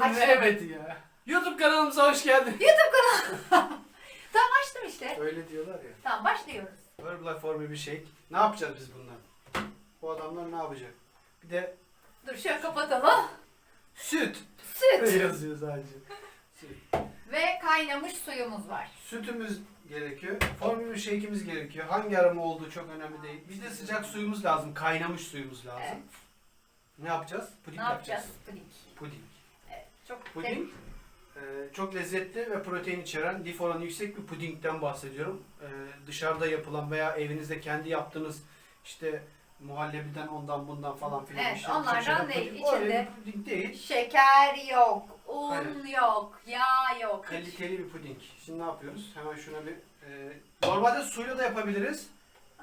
Açtım. evet ya. YouTube kanalımıza hoş geldin. Tamam açtım işte. Öyle diyorlar ya. Tamam başlıyoruz. Herbalife Formula bir shake. Ne yapacağız biz bundan? Bu adamlar ne yapacak? Bir de Dur şöyle kapatalım. süt. Süt. yazıyor sadece. Süt. Ve kaynamış suyumuz var. Sütümüz gerekiyor. Formül shake'imiz gerekiyor. Hangi arama olduğu çok önemli değil. Bizde sıcak suyumuz lazım. Kaynamış suyumuz lazım. Evet. Ne yapacağız? Puding Ne yapacağız? Puding. Puding. Çok Puding e, çok lezzetli ve protein içeren, lif oranı yüksek bir pudingden bahsediyorum. E, dışarıda yapılan veya evinizde kendi yaptığınız işte muhallebiden ondan bundan falan filan Evet, bir şey. onlardan şeyden değil, puding- o öyle içinde- bir puding değil. Şeker yok, un Aynen. yok, yağ yok. Kaliteli bir puding. Şimdi ne yapıyoruz? Hemen şuna bir e, normalde suyla da yapabiliriz.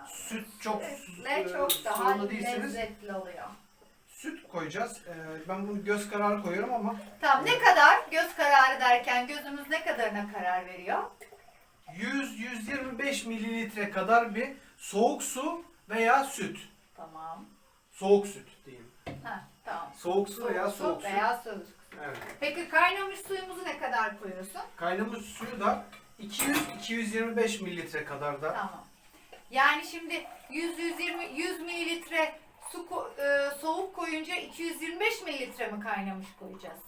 Süt çok Sütle e, çok daha sorunlu lezzetli oluyor. Süt koyacağız. E, ben bunu göz kararı koyuyorum ama Tamam ne kadar göz kararı derken gözümüz ne kadarına karar veriyor? 100-125 mililitre kadar bir soğuk su veya süt. Tamam. Soğuk süt diyeyim. Ha, tamam. Soğuk su veya soğuk su. veya soğuk. Evet. Peki kaynamış suyumuzu ne kadar koyuyorsun? Kaynamış suyu da 200-225 mililitre kadar da. Tamam. Yani şimdi 100 120 100 mililitre su e, soğuk koyunca 225 mililitre mi kaynamış koyacağız?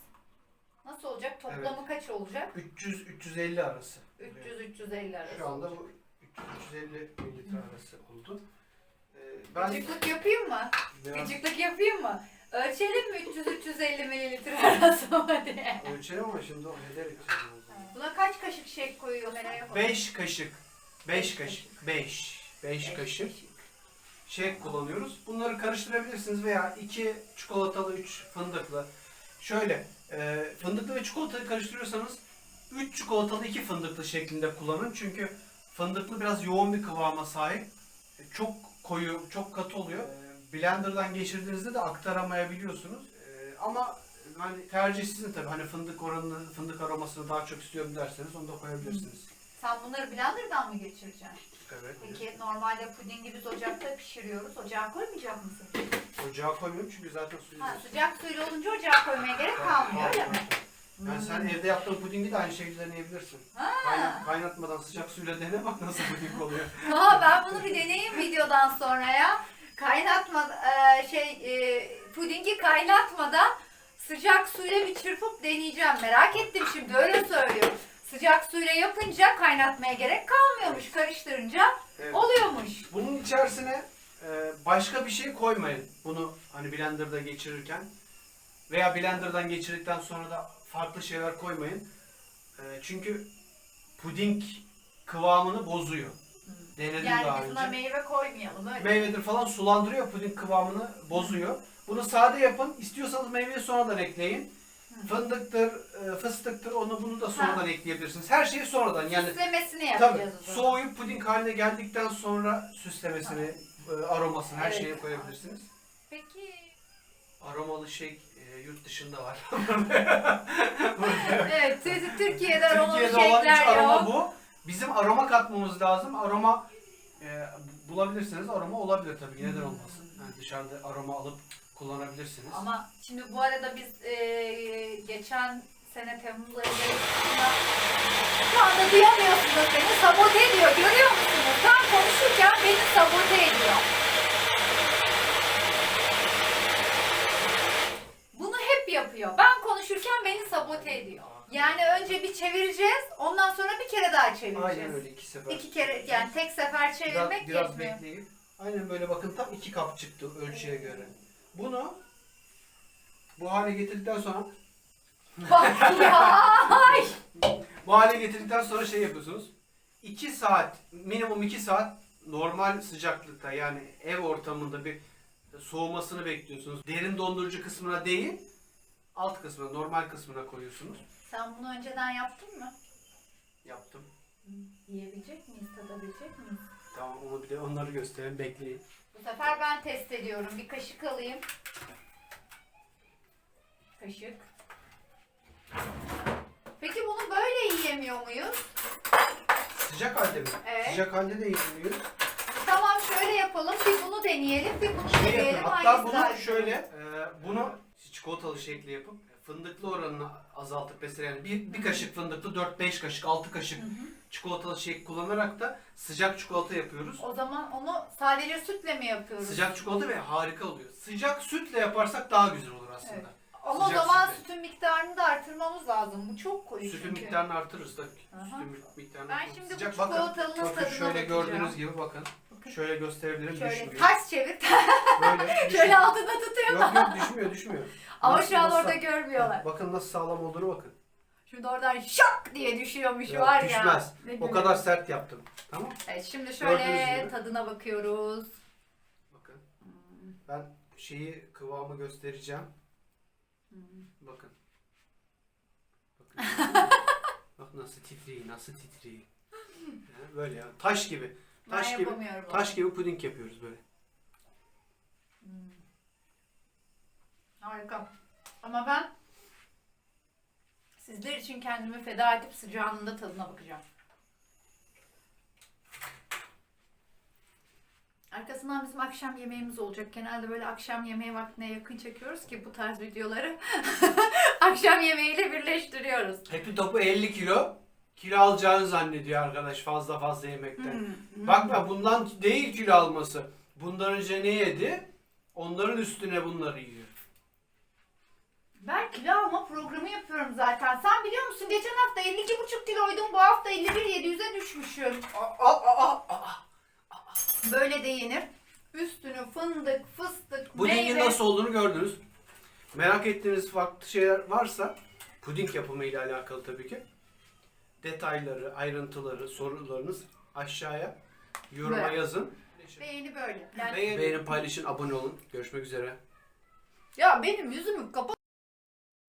Nasıl olacak? Toplamı kaç olacak? 300-350 arası. 300 350 arası. Şu anda bu 300-350 mililitre arası oldu. Ee, ben Gıcıklık yapayım mı? biraz Gıcıklık yapayım mı? Ölçelim mi 300 350 mililitre arası mı diye? ölçerim ama şimdi o heder zaman. Buna kaç kaşık şey koyuyorsun? 5 kaşık. 5 Beş kaşık. 5. 5 Beş kaşık şey kullanıyoruz. Bunları karıştırabilirsiniz veya 2 çikolatalı 3 fındıklı. Şöyle e, fındıklı ve çikolatayı karıştırıyorsanız 3 çikolatalı 2 fındıklı şeklinde kullanın. Çünkü fındıklı biraz yoğun bir kıvama sahip. Çok koyu, çok katı oluyor. E, Blender'dan geçirdiğinizde de aktaramayabiliyorsunuz. E, Ama hani tercih sizin tabii. Hani fındık oranını, fındık aromasını daha çok istiyorum derseniz onu da koyabilirsiniz. Sen bunları blenderdan mı geçireceksin? Evet. Peki normalde pudingi biz ocakta pişiriyoruz. Ocağa koymayacak mısın? Ocağa koymuyorum çünkü zaten suyu Ha, sıcak suyla olunca ocağa koymaya gerek kalmıyor öyle mi? Yani sen evde yaptığın pudingi de aynı şekilde deneyebilirsin. Ha. Kayna- kaynatmadan sıcak suyla dene bak nasıl puding oluyor. Aa, ben bunu bir deneyeyim videodan sonra ya. Kaynatma e, şey e, pudingi kaynatmadan sıcak suyla bir çırpıp deneyeceğim. Merak ettim şimdi öyle söylüyorum. Sıcak suyla yapınca kaynatmaya gerek kalmıyormuş. Karıştırınca Evet. oluyormuş. Bunun içerisine e, başka bir şey koymayın. Bunu hani blenderda geçirirken veya blenderdan geçirdikten sonra da farklı şeyler koymayın. E, çünkü puding kıvamını bozuyor. Denedim daha Yani buna önce. meyve koymayalım öyle. Meyvedir falan sulandırıyor puding kıvamını bozuyor. Bunu sade yapın. İstiyorsanız meyveyi sonradan ekleyin. Fındıktır, e, fıstıktır onu bunu da sonradan ekleyebilirsiniz. Her şeyi sonradan yani Süslemesini tabii yapacağız o zaman. soğuyup puding haline geldikten sonra süslemesini, e, aromasını her Evet. şeyi koyabilirsiniz. Peki. Aromalı şey e, yurt dışında var. Evet, Tü- Türkiye'de aromalı Türkiye'de olan üç aroma yok. bu. Bizim aroma katmamız lazım. Aroma e, bulabilirseniz aroma olabilir tabii. Neden olmasın? Yani dışarıda aroma alıp kullanabilirsiniz. Ama şimdi bu arada biz e, geçen sene Temmuz ayında şu anda duyamıyorsunuz beni sabote ediyor. Görüyor musunuz? Ben konuşurken beni sabote ediyor. Bunu hep yapıyor. Ben konuşurken beni sabote ediyor. Yani önce bir çevireceğiz, ondan sonra bir kere daha çevireceğiz. Aynen öyle iki sefer. İki kere yani tek sefer biraz, çevirmek biraz yetmiyor. bekleyip aynen böyle bakın tam iki kap çıktı ölçüye göre. Bunu bu hale getirdikten sonra Bak ya. Ay. bu hale getirdikten sonra şey yapıyorsunuz. 2 saat minimum 2 saat normal sıcaklıkta yani ev ortamında bir soğumasını bekliyorsunuz. Derin dondurucu kısmına değil alt kısmına normal kısmına koyuyorsunuz. Sen bunu önceden yaptın mı? Yaptım. Yiyebilecek miyiz, tadabilecek miyiz? Tamam onu bir de onları gösterelim bekleyin. Sefer ben test ediyorum. Bir kaşık alayım. Kaşık. Peki bunu böyle yiyemiyor muyuz? Sıcak halde mi? Evet. Sıcak halde de yeniliyor. Tamam şöyle yapalım. Bir bunu deneyelim, bir bunu Şey deneyelim. yapın. Hatta Hangisi bunu iyi? şöyle, e, bunu çikolatalı şekli yapıp fındıklı oranını azaltıp mesela yani bir, bir kaşık fındıklı 4-5 kaşık 6 kaşık çikolatalı shake kullanarak da sıcak çikolata yapıyoruz. O zaman onu sadece sütle mi yapıyoruz? Sıcak çikolata ve harika oluyor. Sıcak sütle yaparsak daha güzel olur aslında. Evet. Ama Sıcak o zaman sütle. sütün miktarını da artırmamız lazım. Bu çok koyu Sütün çünkü. miktarını artırırız da. Aha. Sütün miktarını Ben artırırız. şimdi bu Sıcak çikolatalının bakın, bakın tadına şöyle bakacağım. gördüğünüz gibi bakın. Şöyle gösterebilirim Şöyle düşmüyor. ters çevir. Böyle Şöyle düşmüyor. altında tutayım. Yok yok düşmüyor düşmüyor. Ama Nasıl- şu an nasıl- orada görmüyorlar. Bakın nasıl sağlam olduğunu bakın. Şimdi oradan şak diye düşüyormuş Yok, var ya. düşmez. Ne O kadar sert yaptım. Tamam. Evet şimdi Gördüğünüz şöyle gibi. tadına bakıyoruz. Bakın. Ben şeyi kıvamı göstereceğim. Bakın. Bakın. Bak nasıl titriyor, nasıl titriyor. Yani böyle ya. Taş gibi. Taş gibi. yapamıyorum onu. Taş gibi puding yapıyoruz böyle. Harika. Ama ben sizler için kendimi feda edip sıcağının da tadına bakacağım. Arkasından bizim akşam yemeğimiz olacak. Genelde böyle akşam yemeği vaktine yakın çekiyoruz ki bu tarz videoları akşam yemeğiyle birleştiriyoruz. Hepi topu 50 kilo. Kilo alacağını zannediyor arkadaş fazla fazla yemekten. Hmm. Bakma bundan değil kilo alması. Bundan önce ne yedi? Onların üstüne bunları yiyor. Ben kilo alma programı yapıyorum zaten. Sen biliyor musun geçen hafta 52,5 kiloydum. Bu hafta 51,700'e düşmüşüm. Aa, aa, aa, aa. Böyle de yenir. Üstünü fındık, fıstık, Pudingin meyve. nasıl olduğunu gördünüz. Merak ettiğiniz farklı şeyler varsa puding yapımı ile alakalı tabii ki. Detayları, ayrıntıları, sorularınız aşağıya yoruma Evet. yazın. Beğeni böyle. Yani, Beğenin, paylaşın, abone olun. Görüşmek üzere. ya benim yüzümü kapat.